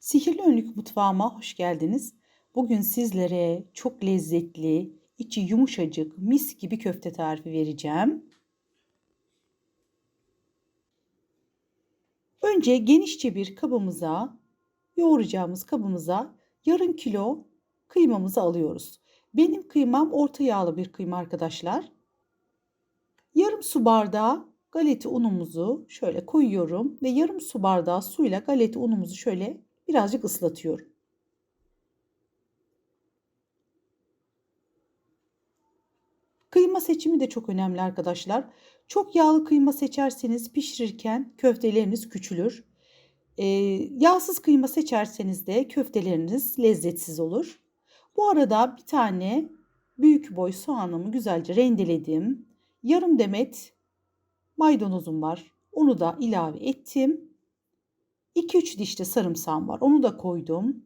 Sihirli Önlük mutfağıma hoş geldiniz. Bugün sizlere çok lezzetli, içi yumuşacık, mis gibi köfte tarifi vereceğim. Önce genişçe bir kabımıza, yoğuracağımız kabımıza yarım kilo kıymamızı alıyoruz. Benim kıymam orta yağlı bir kıyma arkadaşlar. Yarım su bardağı galeta unumuzu şöyle koyuyorum ve yarım su bardağı suyla galeta unumuzu şöyle birazcık ıslatıyorum. Kıyma seçimi de çok önemli arkadaşlar. Çok yağlı kıyma seçerseniz pişirirken köfteleriniz küçülür. Ee, yağsız kıyma seçerseniz de köfteleriniz lezzetsiz olur. Bu arada bir tane büyük boy soğanımı güzelce rendeledim. Yarım demet maydanozum var. Onu da ilave ettim. 2-3 diş de sarımsağım var. Onu da koydum.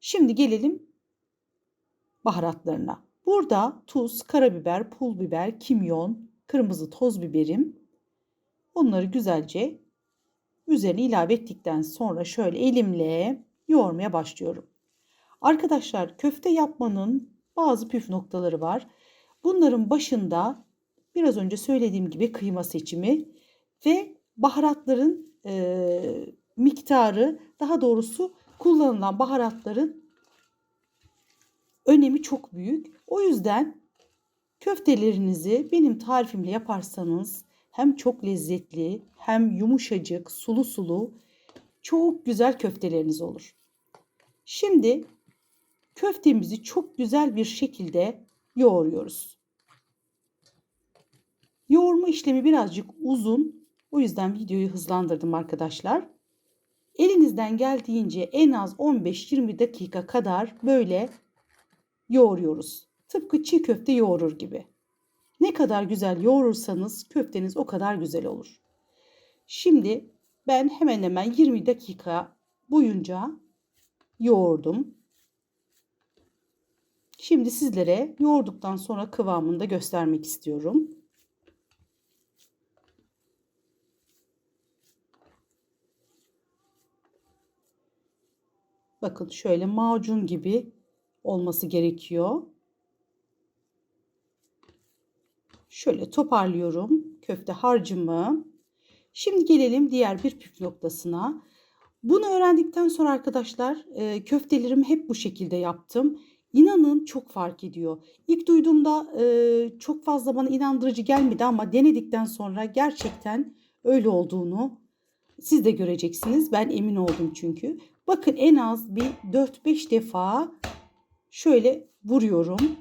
Şimdi gelelim baharatlarına. Burada tuz, karabiber, pul biber, kimyon, kırmızı toz biberim. Onları güzelce üzerine ilave ettikten sonra şöyle elimle yoğurmaya başlıyorum. Arkadaşlar köfte yapmanın bazı püf noktaları var. Bunların başında biraz önce söylediğim gibi kıyma seçimi ve baharatların e, miktarı daha doğrusu kullanılan baharatların önemi çok büyük. O yüzden köftelerinizi benim tarifimle yaparsanız hem çok lezzetli hem yumuşacık, sulu sulu çok güzel köfteleriniz olur. Şimdi köftemizi çok güzel bir şekilde yoğuruyoruz. Yoğurma işlemi birazcık uzun. O yüzden videoyu hızlandırdım arkadaşlar. Elinizden geldiğince en az 15-20 dakika kadar böyle yoğuruyoruz. Tıpkı çiğ köfte yoğurur gibi. Ne kadar güzel yoğurursanız köfteniz o kadar güzel olur. Şimdi ben hemen hemen 20 dakika boyunca yoğurdum. Şimdi sizlere yoğurduktan sonra kıvamını da göstermek istiyorum. Bakın şöyle macun gibi olması gerekiyor. Şöyle toparlıyorum köfte harcımı. Şimdi gelelim diğer bir püf noktasına. Bunu öğrendikten sonra arkadaşlar e, köftelerimi hep bu şekilde yaptım. İnanın çok fark ediyor. İlk duyduğumda e, çok fazla bana inandırıcı gelmedi ama denedikten sonra gerçekten öyle olduğunu siz de göreceksiniz. Ben emin oldum çünkü. Bakın en az bir 4-5 defa şöyle vuruyorum.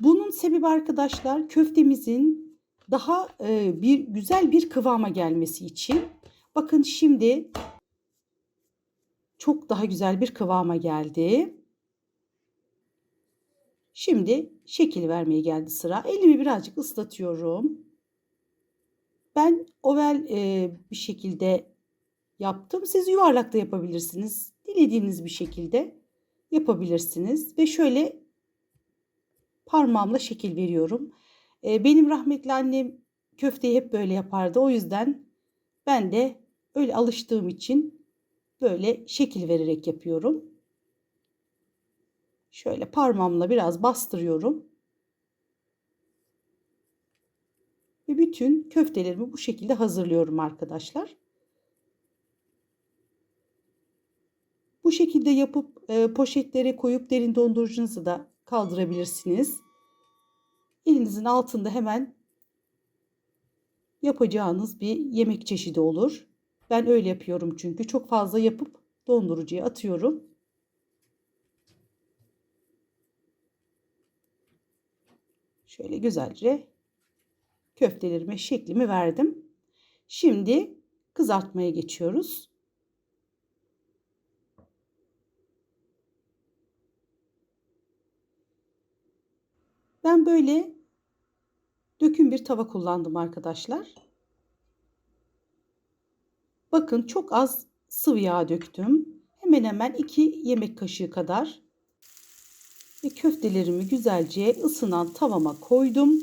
Bunun sebebi arkadaşlar köftemizin daha e, bir güzel bir kıvama gelmesi için. Bakın şimdi çok daha güzel bir kıvama geldi. Şimdi şekil vermeye geldi sıra. Elimi birazcık ıslatıyorum. Ben oval e, bir şekilde yaptım. Siz yuvarlak da yapabilirsiniz. Dilediğiniz bir şekilde yapabilirsiniz. Ve şöyle parmağımla şekil veriyorum. E, benim rahmetli annem köfteyi hep böyle yapardı. O yüzden ben de öyle alıştığım için böyle şekil vererek yapıyorum. Şöyle parmağımla biraz bastırıyorum. Ve bütün köftelerimi bu şekilde hazırlıyorum arkadaşlar. Bu şekilde yapıp e, poşetlere koyup derin dondurucunuzu da kaldırabilirsiniz. Elinizin altında hemen yapacağınız bir yemek çeşidi olur. Ben öyle yapıyorum çünkü çok fazla yapıp dondurucuya atıyorum. Şöyle güzelce köftelerime şeklimi verdim. Şimdi kızartmaya geçiyoruz. Ben böyle döküm bir tava kullandım arkadaşlar. Bakın çok az sıvı yağ döktüm. Hemen hemen 2 yemek kaşığı kadar. Ve köftelerimi güzelce ısınan tavama koydum.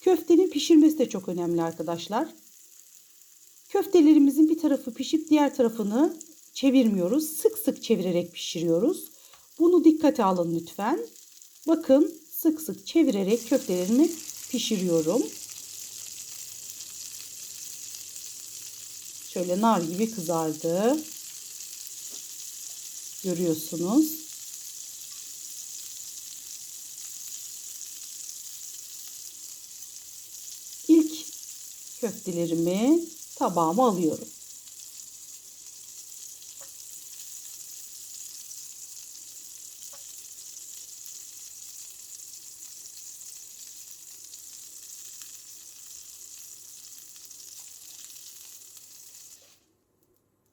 Köftenin pişirmesi de çok önemli arkadaşlar. Köftelerimizin bir tarafı pişip diğer tarafını çevirmiyoruz. Sık sık çevirerek pişiriyoruz. Bunu dikkate alın lütfen. Bakın sık sık çevirerek köftelerimi pişiriyorum. Şöyle nar gibi kızardı. Görüyorsunuz. İlk köftelerimi tabağıma alıyorum.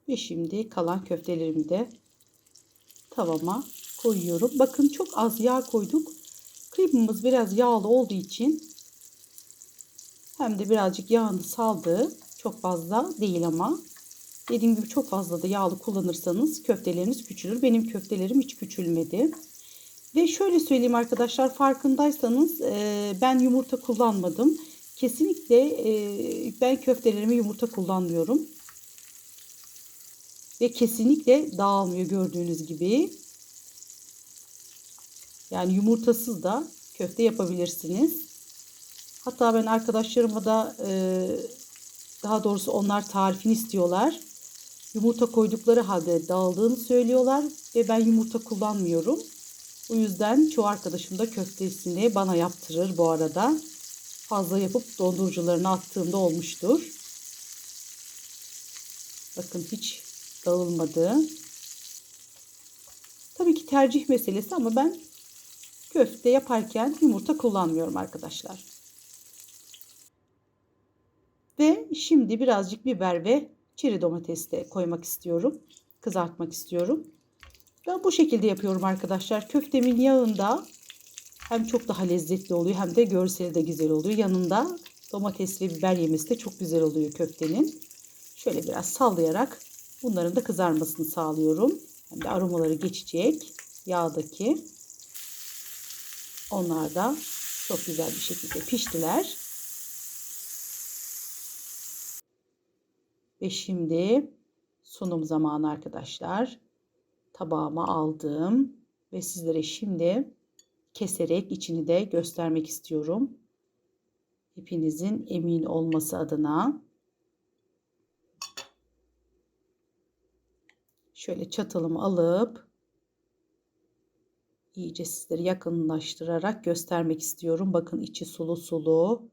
Ve şimdi kalan köftelerimi de tavama koyuyorum. Bakın çok az yağ koyduk. Kıymamız biraz yağlı olduğu için hem de birazcık yağını saldı. Çok fazla değil ama. Dediğim gibi çok fazla da yağlı kullanırsanız köfteleriniz küçülür. Benim köftelerim hiç küçülmedi. Ve şöyle söyleyeyim arkadaşlar farkındaysanız e, ben yumurta kullanmadım. Kesinlikle e, ben köftelerime yumurta kullanmıyorum. Ve kesinlikle dağılmıyor gördüğünüz gibi. Yani yumurtasız da köfte yapabilirsiniz. Hatta ben arkadaşlarıma da e, daha doğrusu onlar tarifini istiyorlar. Yumurta koydukları halde dağıldığını söylüyorlar ve ben yumurta kullanmıyorum. O yüzden çoğu arkadaşım da köftesini bana yaptırır bu arada. Fazla yapıp dondurucularına attığımda olmuştur. Bakın hiç dağılmadı. Tabii ki tercih meselesi ama ben köfte yaparken yumurta kullanmıyorum arkadaşlar. Ve şimdi birazcık biber ve çeri domates de koymak istiyorum. Kızartmak istiyorum. Ben bu şekilde yapıyorum arkadaşlar. Köftemin yağında hem çok daha lezzetli oluyor hem de görseli de güzel oluyor. Yanında domates ve biber yemesi de çok güzel oluyor köftenin. Şöyle biraz sallayarak bunların da kızarmasını sağlıyorum. Hem de aromaları geçecek yağdaki. Onlar da çok güzel bir şekilde piştiler. Ve şimdi sunum zamanı arkadaşlar. Tabağıma aldım ve sizlere şimdi keserek içini de göstermek istiyorum. Hepinizin emin olması adına. Şöyle çatalımı alıp iyice sizleri yakınlaştırarak göstermek istiyorum. Bakın içi sulu sulu.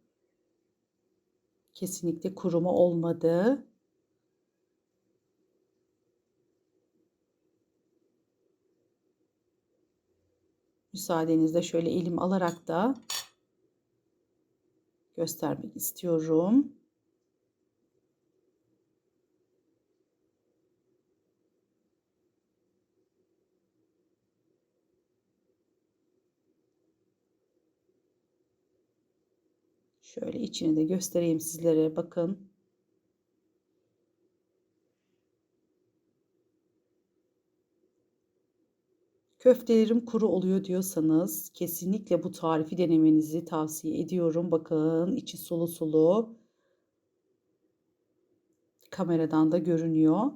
Kesinlikle kuruma olmadı. Müsaadenizle şöyle elim alarak da göstermek istiyorum. Şöyle içini de göstereyim sizlere. Bakın. Köftelerim kuru oluyor diyorsanız kesinlikle bu tarifi denemenizi tavsiye ediyorum. Bakın içi sulu sulu. Kameradan da görünüyor.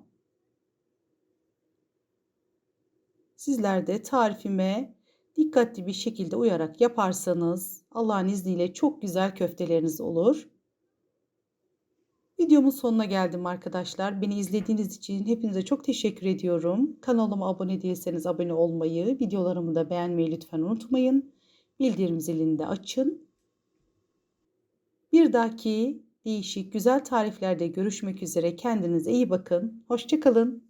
Sizler de tarifime dikkatli bir şekilde uyarak yaparsanız Allah'ın izniyle çok güzel köfteleriniz olur. Videomun sonuna geldim arkadaşlar. Beni izlediğiniz için hepinize çok teşekkür ediyorum. Kanalıma abone değilseniz abone olmayı, videolarımı da beğenmeyi lütfen unutmayın. Bildirim zilini de açın. Bir dahaki değişik güzel tariflerde görüşmek üzere. Kendinize iyi bakın. Hoşçakalın.